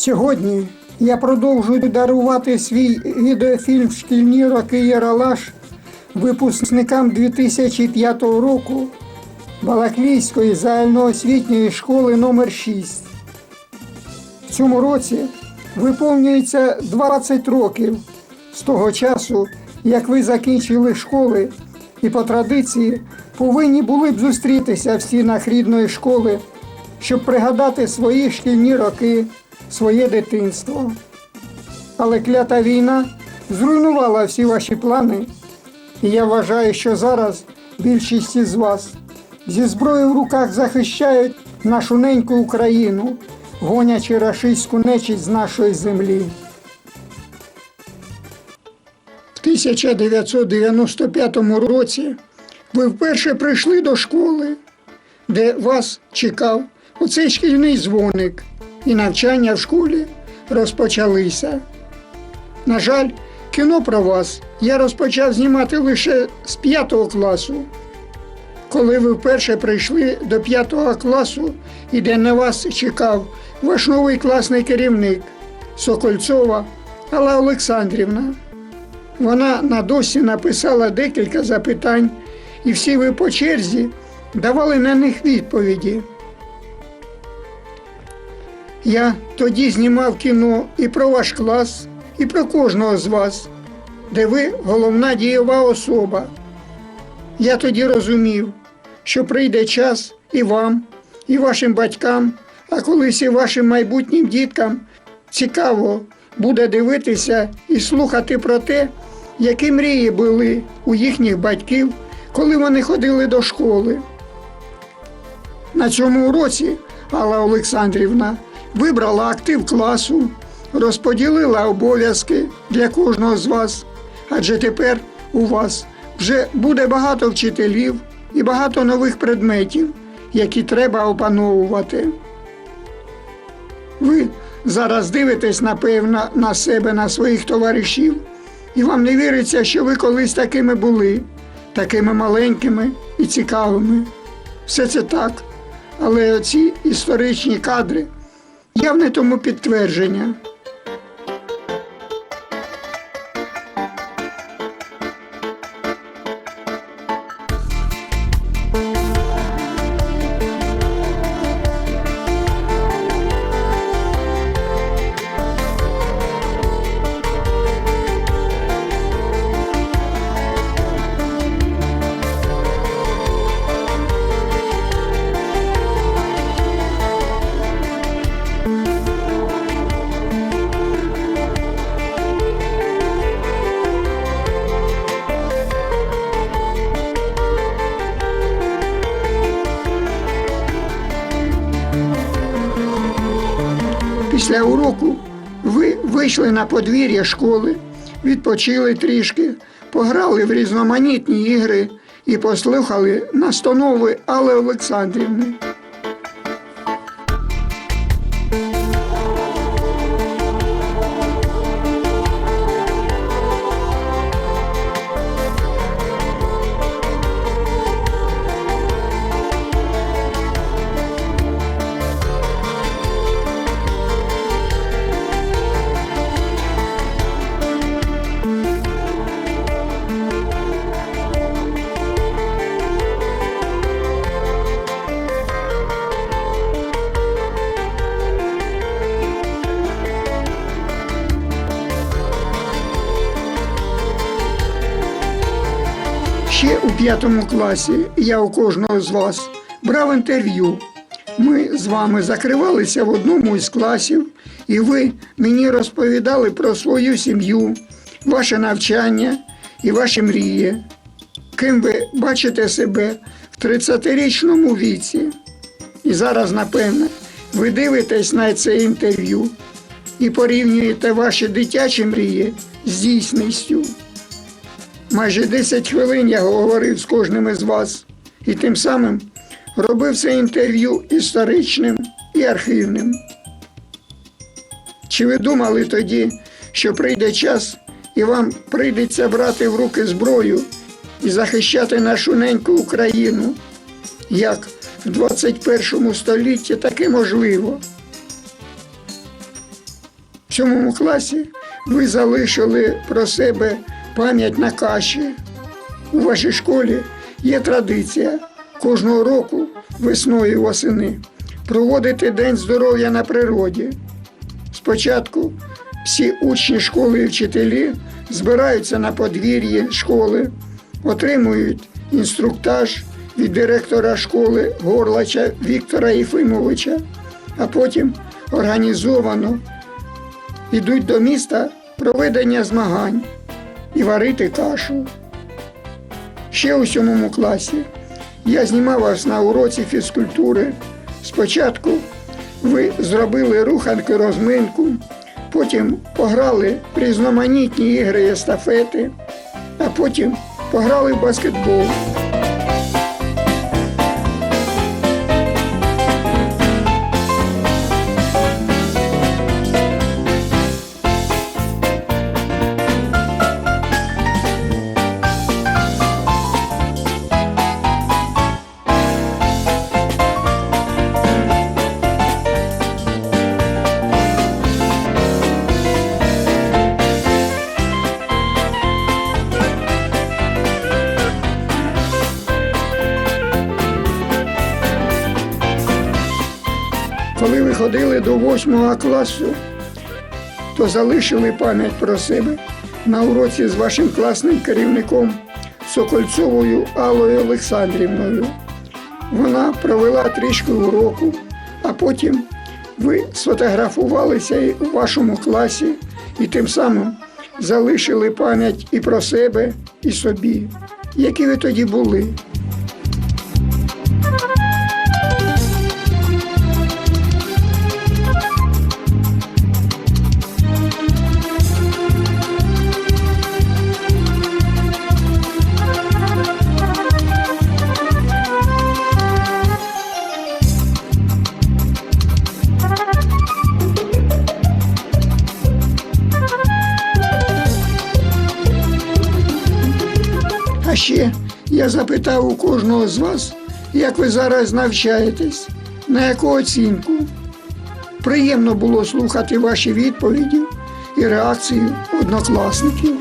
Сьогодні я продовжую дарувати свій відеофільм Шкільні роки Яралаш випускникам 2005 року Балаклійської загальноосвітньої школи номер 6 В цьому році виповнюється 20 років з того часу, як ви закінчили школи і по традиції повинні були б зустрітися в стінах рідної школи, щоб пригадати свої шкільні роки, своє дитинство. Але клята війна зруйнувала всі ваші плани, і я вважаю, що зараз більшість із вас зі зброєю в руках захищають нашу неньку Україну, гонячи рашистську нечість з нашої землі. В 1995 році ви вперше прийшли до школи, де вас чекав оцей шкільний дзвоник, і навчання в школі розпочалися. На жаль, кіно про вас я розпочав знімати лише з 5 класу. Коли ви вперше прийшли до 5 класу і де на вас чекав ваш новий класний керівник Сокольцова Алла Олександрівна. Вона на досі написала декілька запитань, і всі ви по черзі давали на них відповіді. Я тоді знімав кіно і про ваш клас, і про кожного з вас, де ви головна дієва особа. Я тоді розумів, що прийде час і вам, і вашим батькам, а колись і вашим майбутнім діткам цікаво буде дивитися і слухати про те, які мрії були у їхніх батьків, коли вони ходили до школи. На цьому уроці Алла Олександрівна вибрала актив класу, розподілила обов'язки для кожного з вас, адже тепер у вас вже буде багато вчителів і багато нових предметів, які треба опановувати. Ви зараз дивитесь, напевно, на себе, на своїх товаришів, і вам не віриться, що ви колись такими були, такими маленькими і цікавими. Все це так. Але оці історичні кадри явне тому підтвердження. Після уроку ви вийшли на подвір'я школи, відпочили трішки, пограли в різноманітні ігри і послухали настанови Алли Олександрівни. Ще у п'ятому класі я у кожного з вас брав інтерв'ю. Ми з вами закривалися в одному із класів, і ви мені розповідали про свою сім'ю, ваше навчання і ваші мрії. Ким ви бачите себе в 30-річному віці? І зараз, напевне, ви дивитесь на це інтерв'ю і порівнюєте ваші дитячі мрії з дійсністю. Майже 10 хвилин я говорив з кожним із вас і тим самим робив це інтерв'ю історичним і архівним. Чи ви думали тоді, що прийде час і вам прийдеться брати в руки зброю і захищати нашу неньку Україну? Як в 21 столітті таке можливо? В сьомому класі ви залишили про себе пам'ять на каші. У вашій школі є традиція кожного року весною і восени проводити День здоров'я на природі. Спочатку всі учні школи і вчителі збираються на подвір'ї школи, отримують інструктаж від директора школи Горлача Віктора Єфимовича, а потім організовано йдуть до міста проведення змагань і варити кашу. Ще у сьомому класі я знімав вас на уроці фізкультури. Спочатку ви зробили руханки розминку, потім пограли різноманітні ігри естафети, а потім пограли в баскетбол. Коли ви ходили до восьмого класу, то залишили пам'ять про себе на уроці з вашим класним керівником Сокольцовою Аллою Олександрівною. Вона провела трішки уроку, а потім ви сфотографувалися і у вашому класі і тим самим залишили пам'ять і про себе, і собі. Які ви тоді були? Ще я запитав у кожного з вас, як ви зараз навчаєтесь, на яку оцінку. Приємно було слухати ваші відповіді і реакцію однокласників.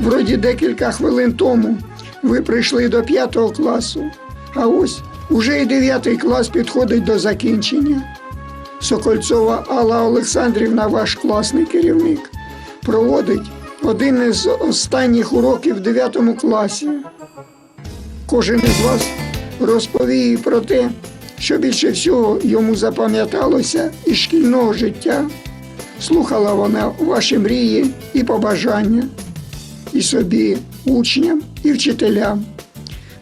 Вроді декілька хвилин тому ви прийшли до п'ятого класу, а ось уже і дев'ятий клас підходить до закінчення. Сокольцова Алла Олександрівна, ваш класний керівник, проводить один із останніх уроків в 9 класі. Кожен із вас розповіє про те, що більше всього йому запам'яталося із шкільного життя. Слухала вона ваші мрії і побажання і собі, учням і вчителям.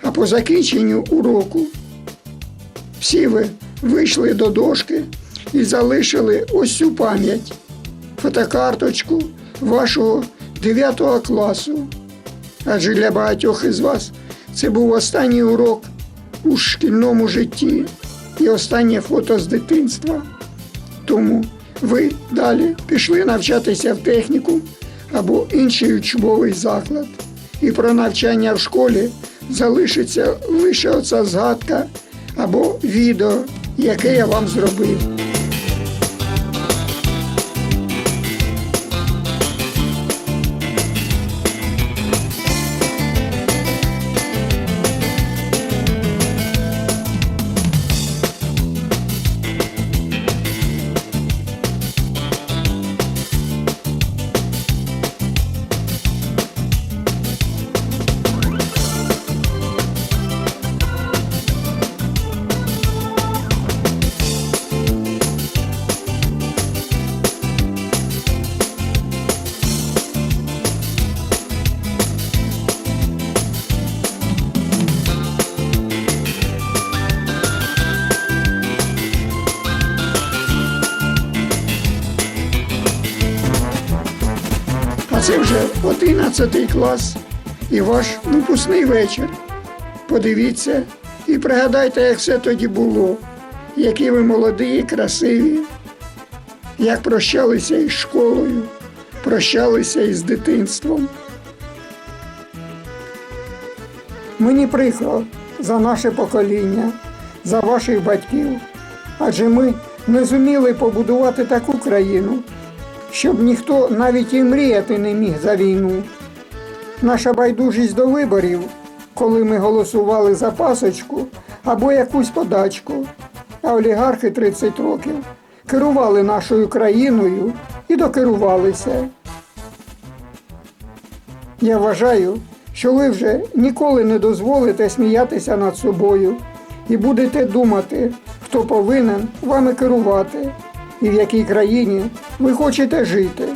А по закінченню уроку всі ви вийшли до дошки і залишили ось цю пам'ять, фотокарточку вашого 9 класу. Адже для багатьох із вас це був останній урок у шкільному житті і останнє фото з дитинства. Тому ви далі пішли навчатися в техніку або інший учбовий заклад. І про навчання в школі залишиться лише оця згадка або відео, яке я вам зробив. Це вже 11 клас і ваш випускний вечір. Подивіться і пригадайте, як все тоді було, які ви молоді красиві. як прощалися із школою, прощалися із дитинством. Мені прикро за наше покоління, за ваших батьків, адже ми не зуміли побудувати таку країну, щоб ніхто навіть і мріяти не міг за війну. Наша байдужість до виборів, коли ми голосували за пасочку або якусь подачку, а олігархи 30 років керували нашою країною і докерувалися. Я вважаю, що ви вже ніколи не дозволите сміятися над собою і будете думати, хто повинен вами керувати і в якій країні ви хочете жити.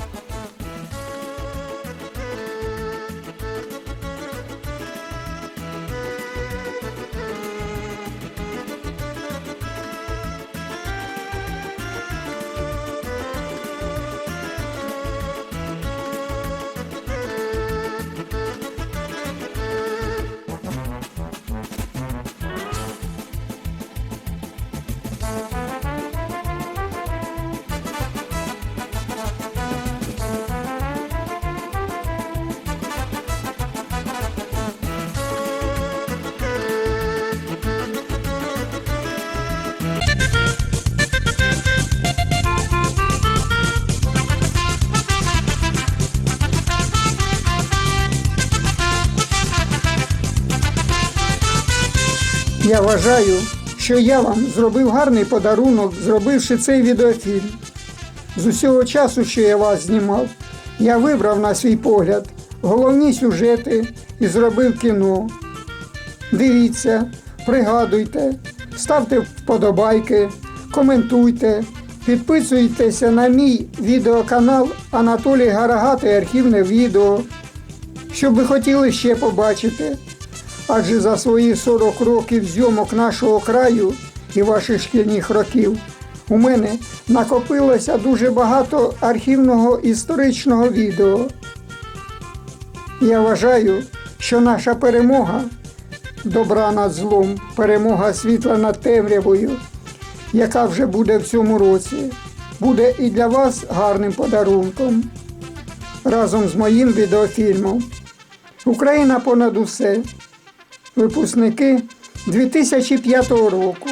Я вважаю, що я вам зробив гарний подарунок, зробивши цей відеофільм. З усього часу, що я вас знімав, я вибрав на свій погляд головні сюжети і зробив кіно. Дивіться, пригадуйте, ставте вподобайки, коментуйте, підписуйтеся на мій відеоканал Анатолій Гарагатий архівне відео, щоб ви хотіли ще побачити. Адже за свої 40 років зйомок нашого краю і ваших шкільних років у мене накопилося дуже багато архівного історичного відео. Я вважаю, що наша перемога добра над злом, перемога світла над темрявою, яка вже буде в цьому році, буде і для вас гарним подарунком. Разом з моїм відеофільмом Україна понад усе. Випускники 2005 року.